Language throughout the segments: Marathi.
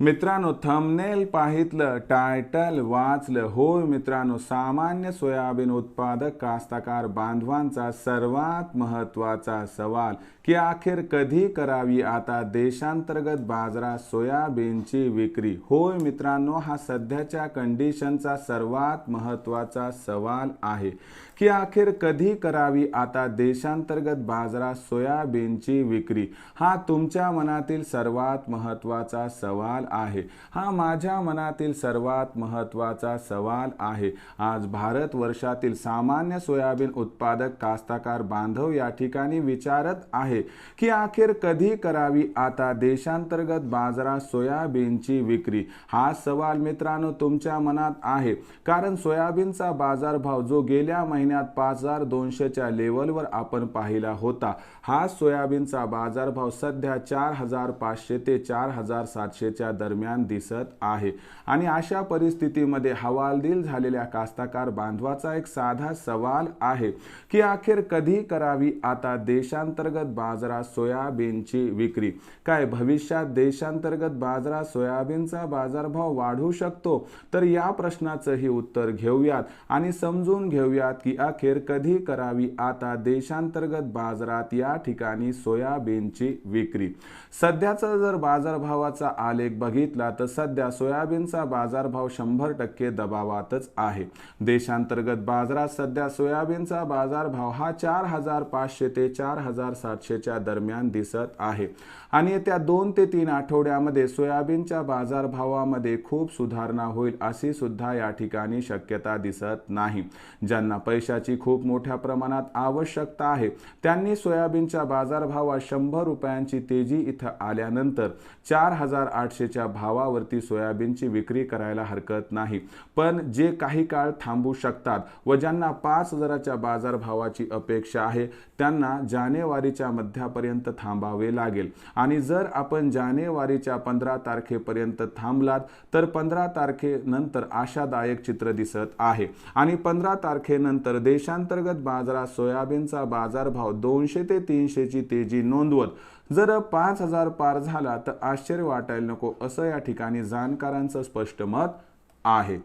मित्रांनो थंबनेल पाहितलं टायटल वाचलं. होय मित्रांनो सामान्य सोयाबीन उत्पादक कास्तकार बांधवांचा सर्वात महत्त्वाचा सवाल की अखेर कधी करावी आता देशांतर्गत बाजारात सोयाबीनची विक्री? होय मित्रांनो हा सध्याच्या कंडिशनचा सर्वात महत्त्वाचा सवाल आहे की अखेर कधी करावी आता देशांतर्गत बाजारात सोयाबीनची विक्री? हा तुमच्या मनातील सर्वात महत्त्वाचा सवाल आहे. हा माझ्या मनातील सर्वात महत्त्वाचा सवाल आहे. आज भारत वर्षातील सामान्य सोयाबीन उत्पादक कास्ताकार बांधव या ठिकाणी विचारत आहे की अखेर कधी करावी आता देशांतर्गत बाजारात सोयाबीनची विक्री? हा सवाल मित्रांनो तुमच्या मनात आहे. कारण सोयाबीनचा बाजारभाव जो गेल्या महिन्यात पाच हजार दोनशेच्या लेवलवर आपण पाहिला होता हा सोयाबीनचा बाजारभाव सध्या चार हजार पाचशे ते चार हजार सातशेच्या दरम्यान दिसत आहे. आणि अशा परिस्थितीमध्ये हवालदिल झालेल्या कास्ताकार बांधवाचा एक साधा सवाल आहे की अखेर कधी करावी आता देशांतर्गत बाजारात सोयाबीनची विक्री? काय भविष्यात देशांतर्गत बाजारात सोयाबीनचा बाजारभाव वाढू शकतो? तर या प्रश्नाचंही उत्तर घेऊयात. आणि समजून घेऊयात की अखेर कधी करावी आता देशांतर्गत बाजारात या ठिकाणी सोयाबीनची विक्री? सध्याचा जर बाजारभावाचा आलेख बघितला तर सध्या सोयाबीनचा बाजारभाव शंभर टक्के दबावातच आहे. देशांतर्गत बाजारात सध्या सोयाबीनचा बाजारभाव हा चार हजार पाचशे ते चार हजार सातशेच्या दरम्यान दिसत आहे. आणि येत्या दोन ते तीन आठवड्यामध्ये सोयाबीनच्या बाजारभावामध्ये खूप सुधारणा होईल अशी सुद्धा या ठिकाणी शक्यता दिसत नाही. ज्यांना पैशाची खूप मोठ्या प्रमाणात आवश्यकता आहे त्यांनी सोयाबीनच्या बाजारभावात शंभर रुपयांची तेजी इथं आल्यानंतर चार हजार आठशे आठशेच्या भावावरती सोयाबीनची विक्री करायला हरकत नाही. पण जे काही काळ थांबू शकतात व ज्यांना पाच हजाराच्या बाजारभावाची अपेक्षा आहे त्यांना जानेवारीच्या मध्यापर्यंत थांबावे लागेल. आणि जर आपण जानेवारीच्या पंधरा तारखेपर्यंत थांबलात तर पंधरा तारखेनंतर आशादायक चित्र दिसत आहे. आणि पंधरा तारखेनंतर देशांतर्गत बाजारात सोयाबीनचा बाजारभाव दोनशे ते तीनशेची तेजी नोंदवत जर पाच हजार पार झाला तर आश्चर्य वाटायला नको असं या ठिकाणी जाणकारांचं स्पष्ट मत आहे.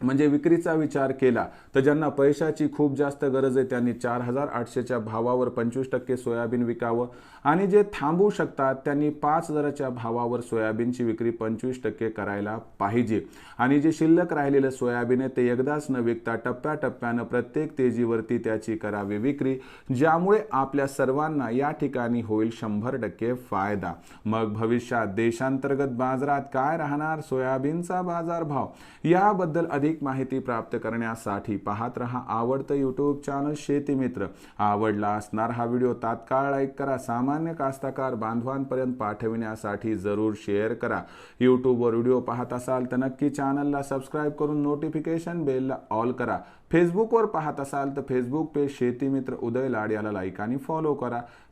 म्हणजे विक्रीचा विचार केला तर ज्यांना पैशाची खूप जास्त गरज आहे त्यांनी चार हजार आठशेच्या भावावर पंचवीस टक्के सोयाबीन विकावं. आणि जे थांबू शकतात त्यांनी पाच हजाराच्या भावावर सोयाबीनची विक्री पंचवीस टक्के करायला पाहिजे. आणि जे शिल्लक राहिलेलं सोयाबीन आहे ते एकदाच न विकता टप्प्याटप्प्यानं प्रत्येक तेजीवरती त्याची करावी विक्री ज्यामुळे आपल्या सर्वांना या ठिकाणी होईल शंभर टक्के फायदा. मग भविष्यात देशांतर्गत बाजारात काय राहणार? सोयाबीनचा बाजारभाव. याबद्दल अधिक माहिती प्राप्त करण्यासाठी पाहत रहा आवडतं यूट्यूब चॅनल शेतीमित्र आवडला असणार हा व्हिडिओ तात्काळ लाईक करा. सामान्य कास्ताकार बांधवांपर्यंत पाठविण्यासाठी जरूर शेअर करा. यूट्यूबवर व्हिडिओ पाहत असाल तर नक्की चॅनलला सबस्क्राईब करून नोटिफिकेशन बेलला ऑल करा. फेसबुकवर पाहत असाल तर फेसबुक पेज शेतीमित्र उदय लाड याला लाईक आणि फॉलो करा.